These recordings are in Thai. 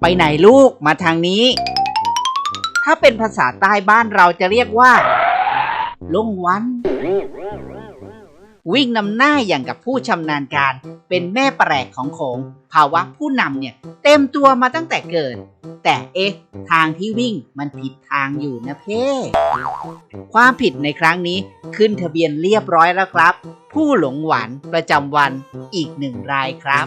ไปไหนลูกมาทางนี้ ถ้าเป็นภาษาใต้บ้านเราจะเรียกว่า ลงวัน วิ่งนำหน้าอย่างกับผู้ชำนาญการ เป็นแม่แปลกของโขงภาวะผู้นำเนี่ยเต็มตัวมาตั้งแต่เกิด แต่เอ๊ะ ทางที่วิ่งมันผิดทางอยู่นะเพ่ความผิดในครั้งนี้ขึ้นทะเบียนเรียบร้อยแล้วครับ ผู้หลงหวานประจำวันอีกหนึ่งรายครับ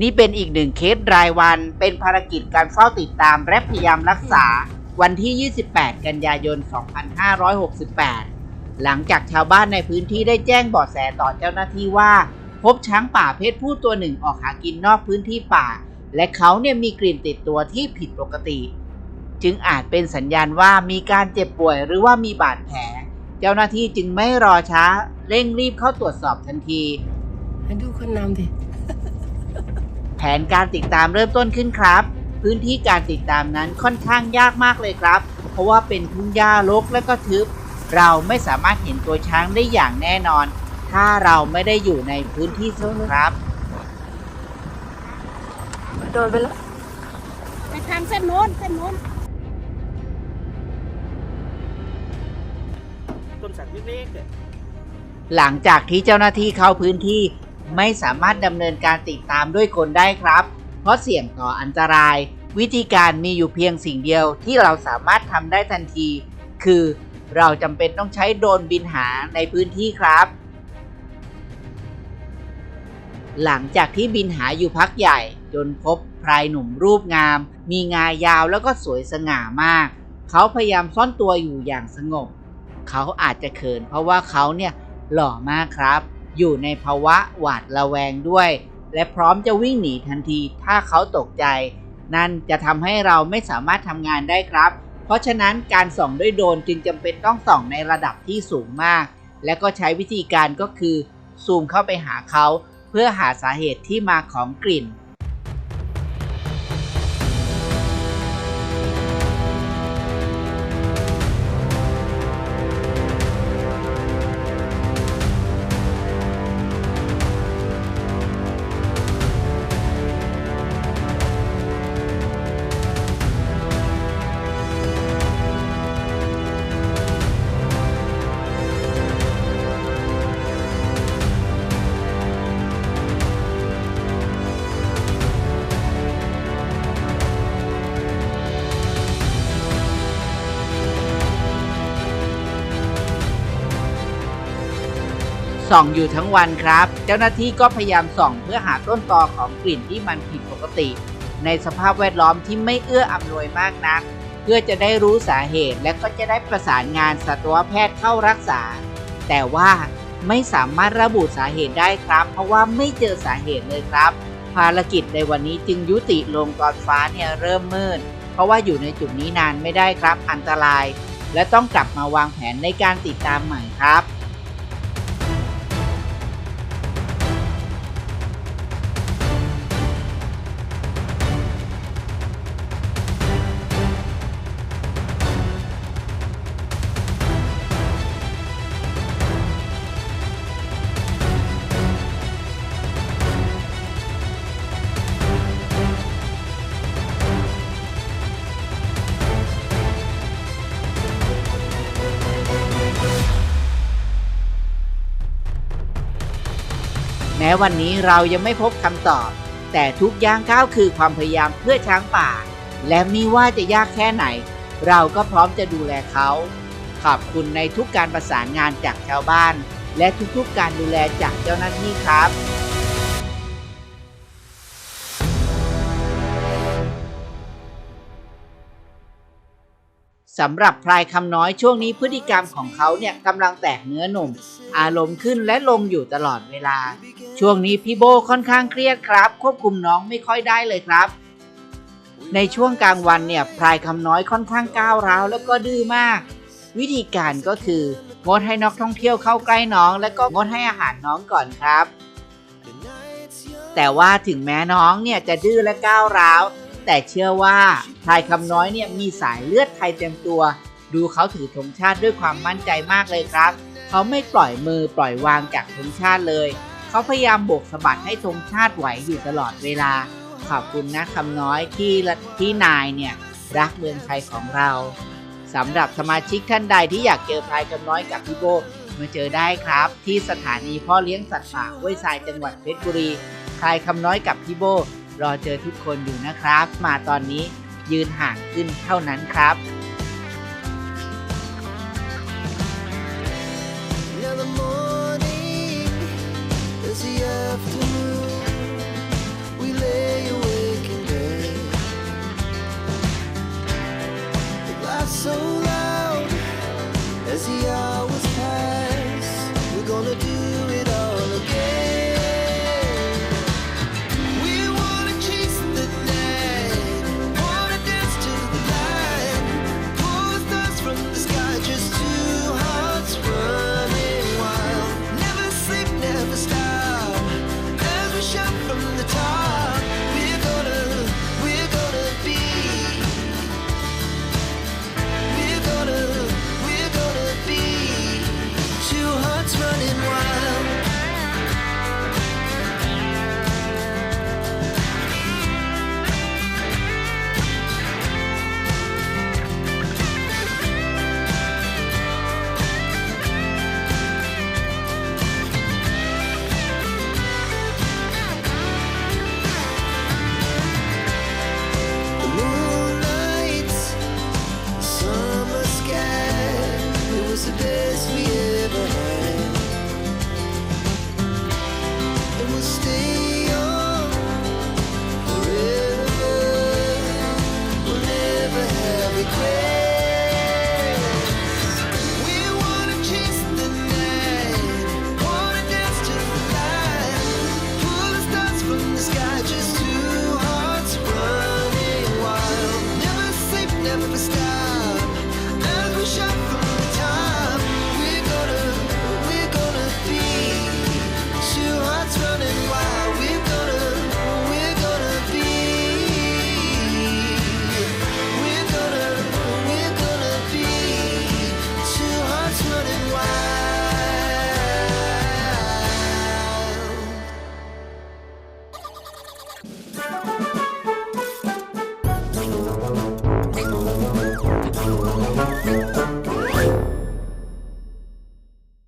นี่เป็นอีกหนึ่งเคสรายวัน เป็นภารกิจการเฝ้าติดตามและพยายามรักษา วันที่ 28 กันยายน 2568 หลังจากชาวบ้านในพื้นที่ได้แจ้งเบาะแสต่อเจ้าหน้าที่ว่า พบช้างป่าเพศผู้ตัวหนึ่งออกหากินนอกพื้นที่ป่า และเขาเนี่ยมีกลิ่นติดตัวที่ผิดปกติ จึงอาจเป็นสัญญาณว่ามีการเจ็บป่วยหรือว่ามีบาดแผล เจ้าหน้าที่จึงไม่รอช้า เร่งรีบเข้าตรวจสอบทันทีให้ดูคนนำดิ แผนการติดตามเริ่มต้นขึ้นครับ พื้นที่การติดตามนั้นค่อนข้างยากมากเลยครับ เพราะว่าเป็นทุ่งหญ้ารกและก็ทึบ เราไม่สามารถเห็นตัวช้างได้อย่างแน่นอน ถ้าเราไม่ได้อยู่ในพื้นที่ครับ โดนไปแล้วไปทางเส้นโน้นเส้นโน้นต้นสักเล็กๆเนี่ยหลังจากที่เจ้าหน้าที่เข้าพื้นที่ ไม่สามารถดำเนินการติดตามด้วยคนได้ครับ เพราะเสี่ยงต่ออันตราย วิธีการมีอยู่เพียงสิ่งเดียวที่เราสามารถทำได้ทันที คือเราจำเป็นต้องใช้โดรนบินหาในพื้นที่ครับ หลังจากที่บินหาอยู่พักใหญ่ จนพบพรายหนุ่มรูปงาม มีงายาวแล้วก็สวยสง่ามาก เขาพยายามซ่อนตัวอยู่อย่างสงบ เขาอาจจะเขินเพราะว่าเขาเนี่ยหล่อมากครับ อยู่ในภาวะหวาดระแวงด้วย และพร้อมจะวิ่งหนีทันทีถ้าเขาตกใจ นั่นจะทำให้เราไม่สามารถทำงานได้ครับ เพราะฉะนั้นการส่องด้วยโดรนจึงจำเป็นต้องส่องในระดับที่สูงมาก และก็ใช้วิธีการก็คือซูมเข้าไปหาเขา เพื่อหาสาเหตุที่มาของกลิ่น ส่องอยู่ทั้งวันครับ เจ้าหน้าที่ก็พยายามส่องเพื่อหาต้นตอของกลิ่นที่มันผิดปกติ ในสภาพแวดล้อมที่ไม่เอื้ออำนวยมากนัก เพื่อจะได้รู้สาเหตุและก็จะได้ประสานงานสัตวแพทย์เข้ารักษา แต่ว่าไม่สามารถระบุสาเหตุได้ครับ เพราะว่าไม่เจอสาเหตุเลยครับ ภารกิจในวันนี้จึงยุติลงตอนฟ้าเนี่ยเริ่มมืดเพราะว่าอยู่ในจุดนี้นานไม่ได้ครับอันตราย และต้องกลับมาวางแผนในการติดตามใหม่ครับ ม้วันนี้เรายังไม่พบคำตอบ แต่ทุกย่างก้าวคือความพยายามเพื่อช้างป่า และไม่ว่าจะยากแค่ไหน เราก็พร้อมจะดูแลเขา ขอบคุณในทุกการประสานงานจากชาวบ้าน และทุกๆการดูแลจากเจ้าหน้าที่ครับ สำหรับพลายคำน้อยช่วงนี้พฤติกรรมของเขาเนี่ยกำลังแตกเนื้อหนุ่ม อารมณ์ขึ้นและลงอยู่ตลอดเวลา ช่วงนี้พี่โบค่อนข้างเครียดครับ ควบคุมน้องไม่ค่อยได้เลยครับ ในช่วงกลางวันเนี่ยพลายคำน้อยค่อนข้างก้าวร้าวแล้วก็ดื้อมาก วิธีการก็คืองดให้นักท่องเที่ยวเข้าใกล้น้อง แล้วก็งดให้อาหารน้องก่อนครับ แต่ว่าถึงแม้น้องเนี่ยจะดื้อและก้าวร้าว แต่เชื่อว่าพลายคำน้อยเนี่ยมีสายเลือดไทยเต็มตัว ดูเขาถือธงชาติด้วยความมั่นใจมากเลยครับ เขาไม่ปล่อยมือปล่อยวางจากธงชาติเลย เขาพยายามโบกสะบัดให้ธงชาติไหวอยู่ตลอดเวลา ขอบคุณนะคำน้อยที่ที่นายเนี่ยรักเมืองไทยของเราสำหรับสมาชิกท่านใดที่อยากเจอพายคำน้อยกับพี่โบมาเจอได้ครับ ที่สถานีพ่อเลี้ยงสัตว์ป่าห้วยทรายจังหวัดเพชรบุรีพลายคำน้อยกับพี่โบ รอเจอทุกคนอยู่นะครับ มาตอนนี้ยืนห่างขึ้นเท่านั้นครับ Now was the best we ever had.